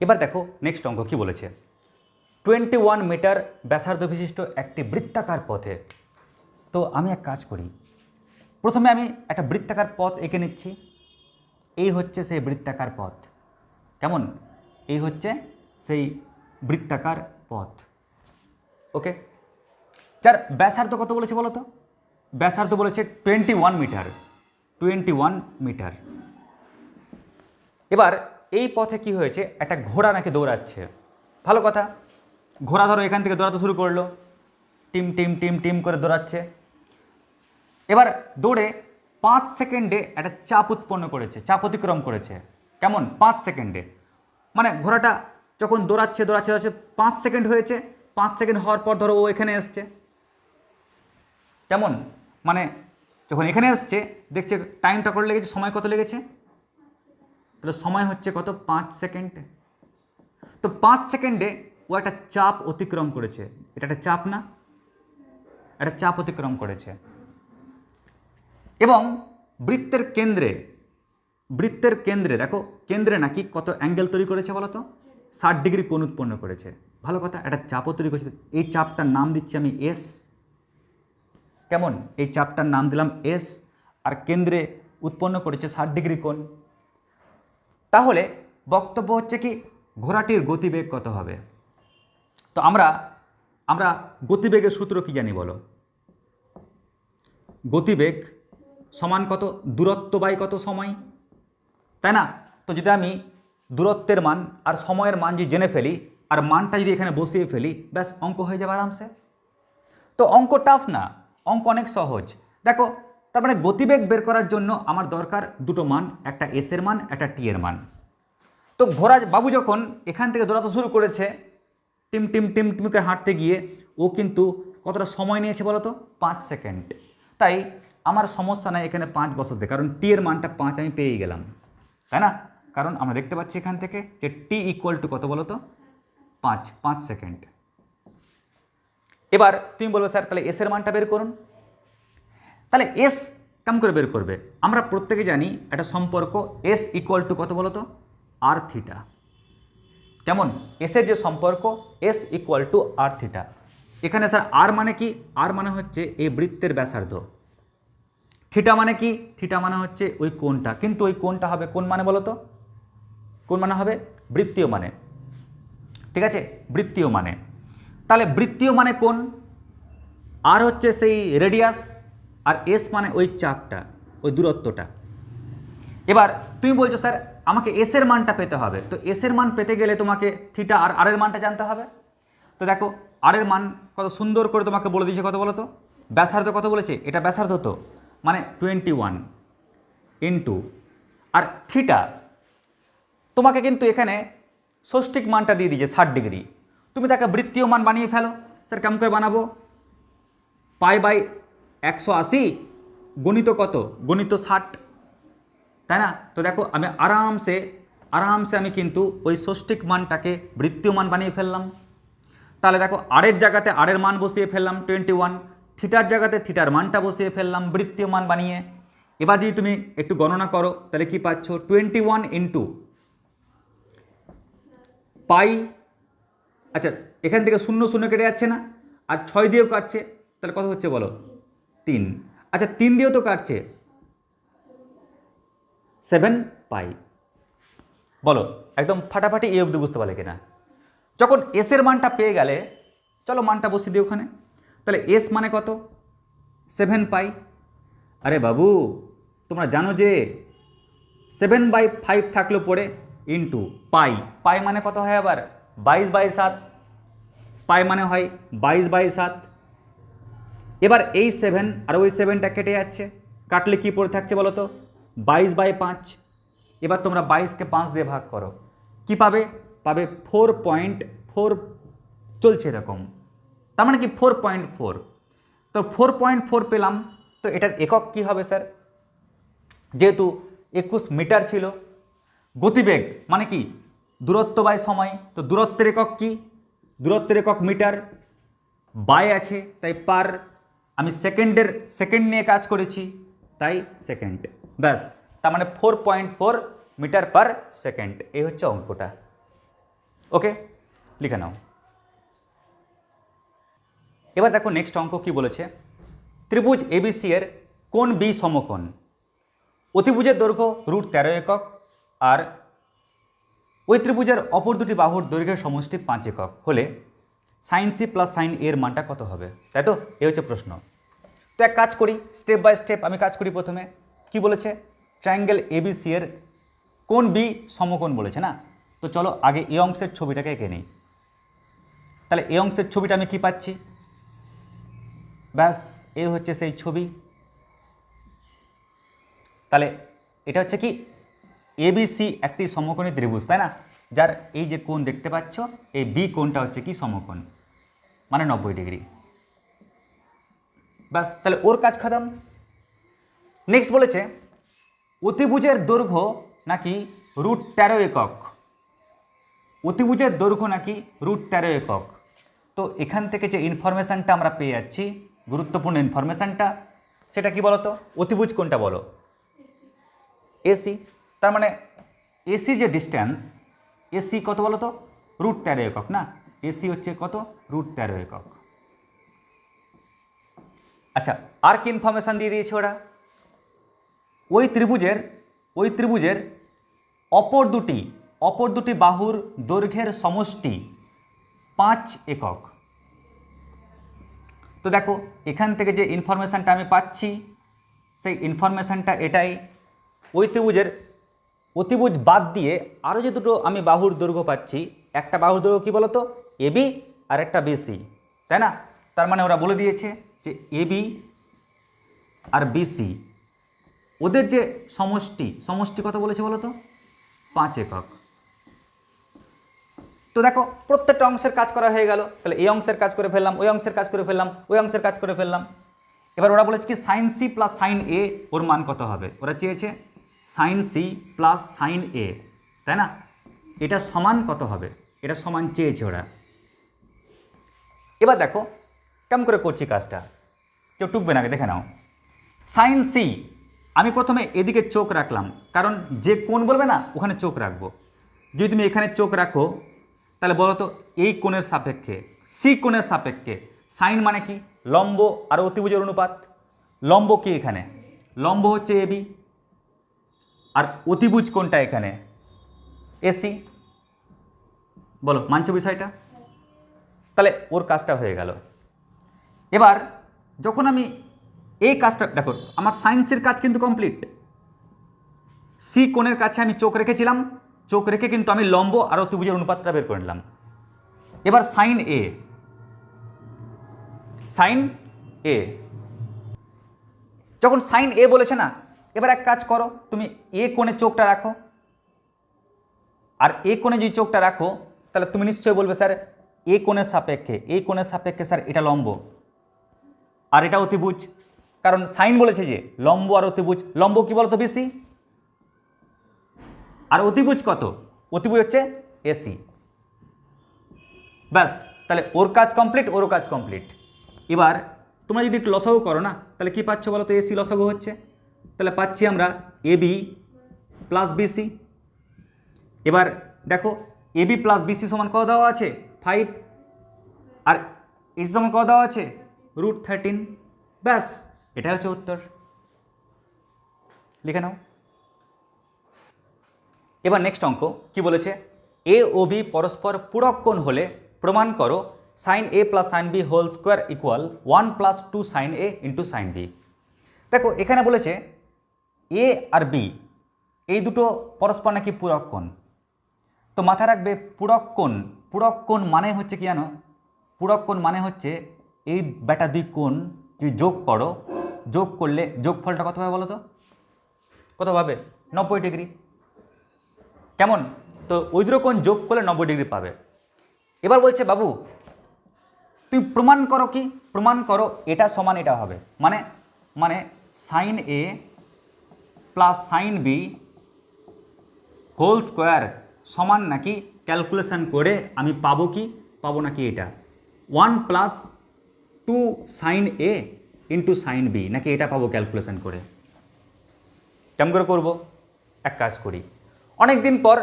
এবার দেখো নেক্সট অঙ্ক কী বলেছে। টোয়েন্টি ওয়ান মিটার ব্যাসার্ধ বিশিষ্ট একটি বৃত্তাকার পথে। তো আমি এক কাজ করি। প্রথমে আমি একটা বৃত্তাকার পথ এঁকে নিচ্ছি। এই হচ্ছে সেই বৃত্তাকার পথ। কেমন? এই হচ্ছে সেই বৃত্তাকার পথ। ওকে? যার ব্যাসার্ধ কত বলেছে বলো তো ব্যাসার্ধ বলেছে twenty one metre twenty one metre এবার এই পথে কি হয়েছে? একটা ঘোড়া নাকি দৌড়াচ্ছে। ভালো কথা। ঘোড়া ধরো, এখান থেকে দৌড়াতে শুরু করল। টিম টিম টিম টিম করে দৌড়াচ্ছে। এবার দৌড়ে পাঁচ সেকেন্ডে একটা চাপ উৎপন্ন করেছে, চাপ অতিক্রম করেছে। কেমন? পাঁচ সেকেন্ডে। মানে ঘোড়াটা যখন দৌড়াচ্ছে দৌড়াচ্ছে দৌড়াচ্ছে, পাঁচ সেকেন্ড হয়েছে। পাঁচ সেকেন্ড হওয়ার পর ধরো ও এখানে এসছে। কেমন? মানে যখন এখানে এসছে, দেখছে টাইমটা করে লেগেছে, সময় কত লেগেছে? তাহলে সময় হচ্ছে কত? পাঁচ সেকেন্ড। তো পাঁচ সেকেন্ডে ও একটা চাপ অতিক্রম করেছে। এটা একটা চাপ না? একটা চাপ অতিক্রম করেছে। এবং বৃত্তের কেন্দ্রে বৃত্তের কেন্দ্রে, দেখো, কেন্দ্রে নাকি কত অ্যাঙ্গেল তৈরি করেছে বলো তো? ষাট ডিগ্রি কোণ উৎপন্ন করেছে। ভালো কথা, একটা চাপও তৈরি করেছে। এই চাপটার নাম দিচ্ছি আমি এস কেমন? এই চাপটার নাম দিলাম এস আর কেন্দ্রে উৎপন্ন করেছে ষাট ডিগ্রি কোণ। তাহলে বক্তব্য হচ্ছে কি, ঘোড়াটির গতিবেগ কত হবে? তো আমরা আমরা গতিবেগের সূত্র কি জানি বলো? গতিবেগ সমান কত, দূরত্ব বাই কত সময়? তাই না? তো যদি আমি দূরত্বের মান আর সময়ের মান যদি জেনে ফেলি, আর মানটা যদি এখানে বসিয়ে ফেলি, ব্যাস অঙ্ক হয়ে যাবে আরামসে। তো অঙ্ক টাফ না, অঙ্ক অনেক সহজ। দেখো তার মানে গতিবেগ বের করার জন্য আমার দরকার দুটো মান, একটা এস এর মান, একটা টি এর মান। তো ঘোড়া বাবু যখন এখান থেকে দৌড়াতে শুরু করেছে, টিম টিম টিম টিম করে হাঁটতে গিয়ে, ও কিন্তু কতটা সময় নিয়েছে বলো তো? পাঁচ সেকেন্ড। তাই আমার সমস্যা নাই এখানে পাঁচ বছর কারণ টি এর মানটা পাঁচ আমি পেয়ে গেলাম। তাই না? কারণ আমরা দেখতে পাচ্ছি এখান থেকে যে টি ইকুয়াল টু কত বলো তো? পাঁচ পাঁচ সেকেন্ড। এবার তুমি বলবে, স্যার, তাহলে এস এর মানটা বের করুন। তাহলে এস কেমন করে বের করবে। আমরা প্রত্যেকে জানি একটা সম্পর্ক এস ইকুয়াল টু কত বলো তো আর থিটা কেমন এসের যে সম্পর্ক S equal to R theta এখানে স্যার আর মানে কি? আর মানে হচ্ছে এই বৃত্তের ব্যাসার্ধ। থিটা মানে কি? থিটা মানে হচ্ছে ওই কোণটা। কিন্তু ওই কোণটা হবে কোন মানে বলো তো কোন মানে হবে? বৃত্তীয় মানে। ঠিক আছে? বৃত্তীয় মানে। তাহলে বৃত্তীয় মানে কোন? আর হচ্ছে সেই রেডিয়াস আর এস মানে ওই চাপটা, ওই দূরত্বটা। এবার তুমি বলছো, স্যার, আমাকে এস এর মানটা পেতে হবে। তো এস এর মান পেতে গেলে তোমাকে থিটা আর আর এর মানটা জানতে হবে। তো দেখো আর এর মান কত সুন্দর করে তোমাকে বলে দিয়েছে, কত বলো তো ব্যাসার্ধ কত বলেছে? এটা ব্যাসার্ধ তো মানে twenty one into R theta তোমাকে কিন্তু এখানে ষষ্ঠিক মানটা দিয়ে দিয়েছে, ষাট ডিগ্রি। তুমি তাকে বৃত্তীয় মান বানিয়ে ফেলো। স্যার, কেমন করে বানাবো? পাই বাই একশো আশি। গণিত কত? গণিত ষাট। তাই না? তো দেখো, আমি আরামসে আরামসে আমি কিন্তু ওই ষষ্ঠিক মানটাকে বৃত্তীয় মান বানিয়ে ফেললাম। তাহলে দেখো, আরের জায়গাতে আরের মান বসিয়ে ফেললাম টোয়েন্টি ওয়ান, থিটার জায়গাতে থিটার মানটা বসিয়ে ফেললাম বৃত্তীয় মান বানিয়ে। এবার যদি তুমি একটু গণনা করো, তাহলে কি পাচ্ছ? টোয়েন্টি ওয়ান ইন্টু পাই আচ্ছা এখান থেকে শূন্য শূন্য কেটে যাচ্ছে না, আর ছয় দিয়েও কাটছে, তাহলে কত হচ্ছে বলো? তিন। আচ্ছা তিন দিয়েও তো কাটছে। Seven pi. বলো, একদম ফাটাফাটি এই অবধি বুঝতে পারলে কিনা? যখন এসের মানটা পেয়ে গেলে, চলো মানটা বসিয়ে দিই ওখানে। তাহলে এস মানে কত? Seven pi. আরে বাবু, তোমরা জানো যে সেভেন বাই ফাইভ থাকল পড়ে ইন্টু পাই। পাই মানে কত হয় আবার? বাইশ বাই সাত। পাই মানে হয় বাইশ বাই সাত। এবার এই সেভেন আর ওই সেভেনটা কেটে যাচ্ছে। কাটলে কি পড়ে থাকছে বলো তো? বাইশ বাই পাঁচ। এবার তোমরা বাইশকে পাঁচ দিয়ে ভাগ করো। কি পাবে? পাবে ফোর পয়েন্ট ফোর চলছে এরকম। তার মানে কি? ফোর পয়েন্ট ফোর তো ফোর পয়েন্ট ফোর পেলাম। তো এটার একক কি হবে, স্যার? যেহেতু একুশ মিটার ছিল। গতিবেগ মানে কি? দূরত্ব বাই সময়। তো দূরত্বের একক কি? দূরত্বের একক মিটার বাই আছে। তাই পার আমি সেকেন্ডের, সেকেন্ড নিয়ে কাজ করেছি, তাই সেকেন্ড। ব্যাস, তার মানে four point four metre per second এই হচ্ছে অঙ্কটা। ওকে লিখে নাও। এবার দেখো নেক্সট অঙ্ক কি বলেছে? ত্রিভুজ এবিসি এর কোন বি সমকোণ? অতিভুজের দৈর্ঘ্য রুট তেরো একক আর ওই ত্রিভুজের অপর দুটি বাহুর দৈর্ঘ্যের সমষ্টি পাঁচ একক। হলে সাইন সি প্লাস সাইন এর মানটা কত হবে? তাই তো? এই হচ্ছে প্রশ্ন। তো এক কাজ করি স্টেপ বাই স্টেপ আমি কাজ করি প্রথমে। কি বলেছে? ট্রায়াঙ্গেল এবিসি এর কোন বি সমকোণ বলেছে না? তো চলো আগে এ অংশের ছবিটাকে এঁকে নিই। তাহলে এ অংশের ছবিটা আমি কি পাচ্ছি? ব্যাস, এ হচ্ছে সেই ছবি। তাহলে এটা হচ্ছে কি? এবিসি একটি সমকোণী ত্রিভুজ, তাই না? যার এই যে কোণ দেখতে পাচ্ছ, এই বি কোণটা হচ্ছে কি সমকোণ মানে নব্বই ডিগ্রি। ব্যাস, তাহলে ওর কাজ খতম। নেক্সট বলেছে, অতিভুজের দৈর্ঘ্য নাকি রুট তেরো একক? অতিভুজের দৈর্ঘ্য নাকি রুট তেরো একক? তো এখান থেকে যে ইনফরমেশানটা আমরা পেয়ে যাচ্ছি, গুরুত্বপূর্ণ ইনফরমেশানটা সেটা কি বলো তো অতিভুজ কোনটা বলো। এসি তার মানে এসির যে ডিস্ট্যান্স এসি কত বলো তো রুট তেরো একক, না? এসি হচ্ছে কত? রুট তেরো একক। আচ্ছা আর কি ইনফরমেশান দিয়ে দিয়েছে ওরা? ওই ত্রিভুজের ওই ত্রিভুজের অপর দুটি অপর দুটি বাহুর দৈর্ঘ্যের সমষ্টি পাঁচ একক। তো দেখো, এখান থেকে যে ইনফরমেশানটা আমি পাচ্ছি, সেই ইনফরমেশানটা এটাই। ওই ত্রিভুজের অতিভুজ বাদ দিয়ে আরও যে দুটো আমি বাহুর দৈর্ঘ্য পাচ্ছি, একটা বাহুর দৈর্ঘ্য কী বলো তো এবি আর একটা বিসি তাই না? তার মানে ওরা বলে দিয়েছে যে এবি আর বিসি ওদের যে সমষ্টি সমষ্টি কত বলেছে বলো তো পাঁচ একক। তো দেখো, প্রত্যেকটা অংশের কাজ করা হয়ে গেল। তাহলে এই অংশের কাজ করে ফেললাম, ওই অংশের কাজ করে ফেললাম, ওই অংশের কাজ করে ফেললাম। এবার ওরা বলেছে কি sine C plus sine A ওর মান কত হবে? ওরা চেয়েছে sine C plus sine A তাই না? এটা সমান কত হবে? এটা সমান চেয়েছে ওরা। এবার দেখো, কেমন করে করছি কাজটা? কেউ টুকবে না দেখে নাও। সাইন সি আমি প্রথমে এদিকে চোখ রাখলাম, কারণ যে কোণ বলবে না, ওখানে চোখ রাখব। যদি তুমি এখানে চোখ রাখো, তাহলে বলো তো, এই কোণের সাপেক্ষে সি কোণের সাপেক্ষে সাইন মানে কি? লম্ব আর অতিভুজের অনুপাত। লম্ব কি এখানে? লম্ব হচ্ছে এবি আর অতিভুজ কোনটা এখানে? এসি? বলো মানছো বিষয়টা? তাহলে ওর কাজটা হয়ে গেল। এবার যখন আমি এই কাজটা, দেখো, আমার সায়েন্সের কাজ কিন্তু কমপ্লিট। সি কোণের কাছে আমি চোখ রেখেছিলাম। চোখ রেখে কিন্তু আমি লম্ব আর অতিভুজের অনুপাতটা বের করে নিলাম। এবার সাইন এ সাইন এ যখন সাইন এ বলেছে না এবার এক কাজ করো, তুমি এ কোণে চোখটা রাখো। আর এ কোণে যদি চোখটা রাখো, তাহলে তুমি নিশ্চয়ই বলবে, স্যার, এ কোণের সাপেক্ষে, এ কোণের সাপেক্ষে, স্যার, এটা লম্ব। আর এটা অতিভুজ। কারণ সাইন বলেছে যে, লম্ব আর অতিভুজ। লম্ব কি বলতো বেশি আর অতিভুজ কত? অতিভুজ হচ্ছে এসি। ব্যাস, তাহলে ওর কাজ কমপ্লিট, ওরও কাজ কমপ্লিট। এবার তোমরা যদি একটু লসাগু করো না, তাহলে কি পাচ্ছ বলো তো এসি লসাগু হচ্ছে? তাহলে পাচ্ছি আমরা এবি প্লাস বিসি এবার দেখো এবি প্লাস বিসি সমান কত দেওয়া আছে? ফাইভ আর এসি সমান কত দেওয়া আছে? রুট থার্টিন ব্যাস, এটাই হচ্ছে উত্তর। লিখে নাও। এবার নেক্সট অঙ্ক, কি বলেছে? এ ও বি পরস্পর পূরক কোণ হলে প্রমাণ করো sine A plus sine B whole square equal one plus two sine A into sine B দেখো, এখানে বলেছে এ আর বি এই দুটো পরস্পর নাকি পূরক কোণ? তো মাথায় রাখবে পূরক কোণ। পূরক কোণ মানে হচ্ছে কি জানো? পূরক কোণ মানে হচ্ছে এই বেটা দুই কোণ যদি যোগ করো, যোগ করলে যোগফলটা কত হবে বলো তো? কত হবে নব্বই ডিগ্রি। কেমন? তো কোণ যোগ করলে নব্বই ডিগ্রি পাবে। এবার বলছে, বাবু, তুমি প্রমাণ করো কি? প্রমাণ করো এটা সমান এটা হবে। মানে মানে sine A plus sine B whole square সমান নাকি ক্যালকুলেশন করে আমি পাবো কি? পাবো নাকি এটা? One plus two sine A into sine B নাকি এটা পাবো ক্যালকুলেশন করে? কেমন করে করব? এক কাজ করি। অনেক দিন পর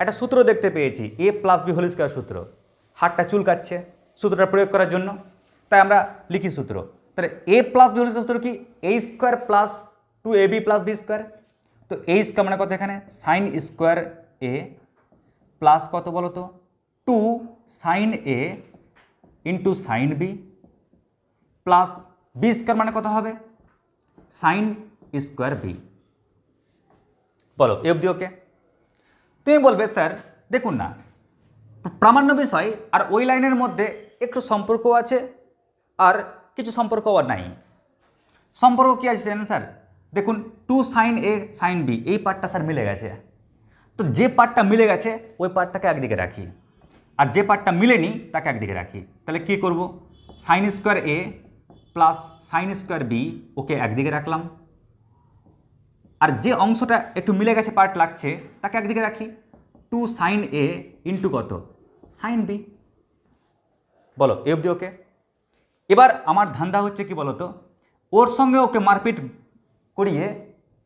একটা সূত্র দেখতে পেয়েছি A plus B whole square সূত্র। হাতটা চুল কাটছে সূত্রটা প্রয়োগ করার জন্য। তাই আমরা লিখি সূত্র। তাহলে A plus B whole square সূত্র কি? A square plus two A B plus B square তো এ স্কোয়ার মানে কত এখানে? সাইন স্কোয়ার এ প্লাস কত বলো তো? Two sine A into sine B plus B square মানে কত হবে? সাইন স্কোয়ার বি বলো, এ অবধি ওকে তুমি বলবে, স্যার, দেখুন না, প্রামাণ্য বিষয় আর ওই লাইনের মধ্যে একটু সম্পর্ক আছে আর কিছু সম্পর্ক নাই। সম্পর্ক কী আছে স্যার? দেখুন two sine A sine B এই পার্টটা স্যার মিলে গেছে। তো যে পার্টটা মিলে গেছে, ওই পার্টটাকে একদিকে রাখি। আর যে পার্টটা মিলেনি, তাকে একদিকে রাখি। তাহলে কি করব? Sine square A plus sine square B okay একদিকে রাখলাম। আর যে অংশটা একটু মিলে গেছে, পার্ট লাগছে, তাকে একদিকে রাখি। টু সাইন এ ইন্টু কত? সাইন বি বলো এ অবধি ওকে এবার আমার ধান্দা হচ্ছে কি বলতো? ওর সঙ্গে ওকে মারপিট করিয়ে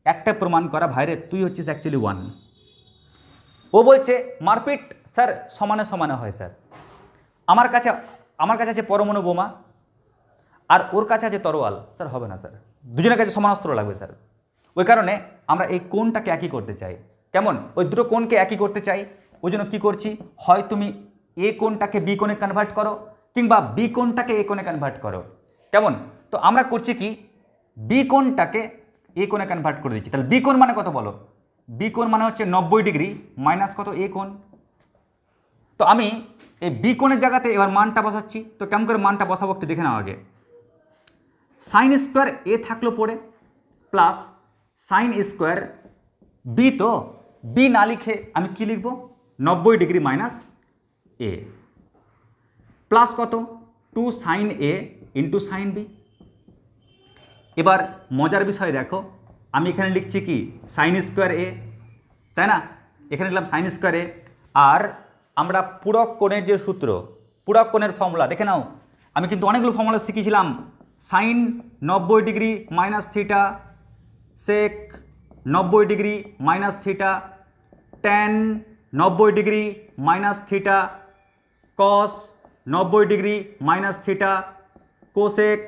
একটা প্রমাণ করা, ভাইরে, তুই হচ্ছিস অ্যাকচুয়ালি ওয়ান ও বলছে, মারপিট, স্যার, সমানে সমানে হয়, স্যার। আমার কাছে আমার কাছে আছে পরমাণু বোমা আর ওর কাছে আছে তরোয়াল। স্যার, হবে না, স্যার। দুজনের কাছে সমান অস্ত্র লাগবে, স্যার। ওই কারণে আমরা এই কোনটাকে একই করতে চাই। কেমন? ওই দুটো কোণকে একই করতে চাই। ওই জন্য কী করছি? হয় তুমি এ কোনটাকে বি কোণে কনভার্ট করো কিংবা বি কোনটাকে এ কোণে কনভার্ট করো। কেমন? তো আমরা করছি কি? বি কোণটাকে এ কোণে কনভার্ট করে দিচ্ছি। তাহলে বি কোণ মানে কত বলো? বি কোণ মানে হচ্ছে নব্বই ডিগ্রি মাইনাস কত এ কোণ? তো আমি এই বি কোণের জায়গাতে এবার মানটা বসাচ্ছি। তো কেমন করে মানটা বসাবো একটু দেখে নাও আগে। সাইন স্কোয়ার এ থাকল পড়ে প্লাস সাইন স্কোয়ার বি তো বি না লিখে আমি কি লিখব? নব্বই ডিগ্রি মাইনাস এ প্লাস কত? Two sine A into sine B এবার মজার বিষয় দেখো, আমি এখানে লিখছি কি? সাইন স্কোয়ার এ তাই না? এখানে লিখলাম সাইন স্কোয়ার এ আর আমরা পূরক কোণের যে সূত্র, পূরক কোণের ফর্মুলা দেখে নাও। আমি কিন্তু অনেকগুলো ফর্মুলা শিখেছিলাম। সাইন নব্বই ডিগ্রি মাইনাস থিটা সেক নব্বই ডিগ্রি মাইনাস থিটা ট্যান নব্বই ডিগ্রি মাইনাস থিটা কস নব্বই ডিগ্রি মাইনাস থিটা কোসেক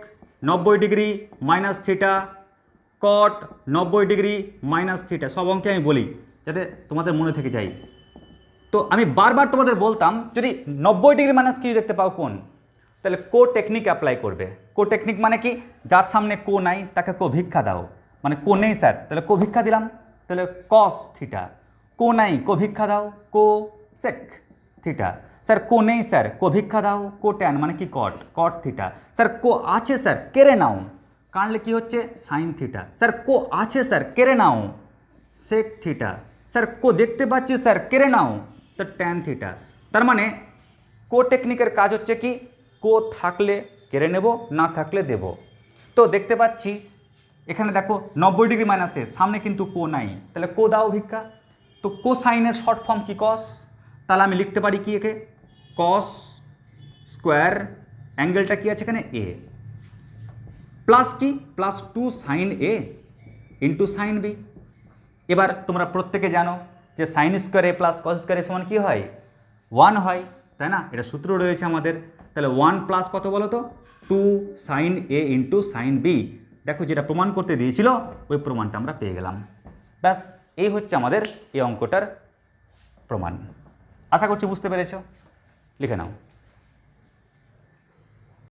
নব্বই ডিগ্রি মাইনাস থিটা কট নব্বই ডিগ্রি মাইনাস থিটা, সব অঙ্কে আমি বলি, যাতে তোমাদের মনে থেকে যায়। তো আমি বারবার তোমাদের বলতাম, যদি নব্বই ডিগ্রি মাইনাস কি দেখতে পাও কোন, তাহলে কো টেকনিক অ্যাপ্লাই করবে। কো টেকনিক মানে কি? যার সামনে কো নাই, তাকে কো ভিক্ষা দাও। মানে কো নেই, স্যার, তাহলে কো ভিক্ষা দিলাম, তাহলে কস থিটা। কো নাই, কো ভিক্ষা দাও, কো সেক থিটা। স্যার, কো নেই স্যার, কো ভিক্ষা দাও, কো ট্যান মানে কি কট? কট থিটা। স্যার, কো আছে স্যার, কেড়ে নাও। কানলে কি হচ্ছে? Sine theta. স্যার, কো আছে স্যার, কেড়ে নাও। Sec theta. স্যার, কো দেখতে পাচ্ছি স্যার, কেড়ে নাও। তো ট্যান থিটা। তার মানে কো টেকনিকের কাজ হচ্ছে কি? কো থাকলে কেড়ে নেব, না থাকলে দেব। তো দেখতে পাচ্ছি, এখানে দেখো নব্বই ডিগ্রি মাইনাসে সামনে কিন্তু কো নাই। তাহলে কো দাও ভিক্ষা। তো কো সাইনের শর্ট ফর্ম কি কস? তাহলে আমি লিখতে পারি কি একে? কস স্কোয়ার অ্যাঙ্গেলটা কি আছে এখানে? এ প্লাস কি? Plus two sine A into sine B এবার তোমরা প্রত্যেকে জানো যে sine square plus cos square সমান কী হয়? ওয়ান হয়, তাই না? এটা সূত্র রয়েছে আমাদের। তাহলে ওয়ান প্লাস কত বলো তো? Two sine A into sine B দেখো যেটা প্রমাণ করতে দিয়েছিল, ওই প্রমাণটা আমরা পেয়ে গেলাম। ব্যাস, এই হচ্ছে আমাদের এই অঙ্কটার প্রমাণ। আশা করছি বুঝতে পেরেছ। লিখে নাও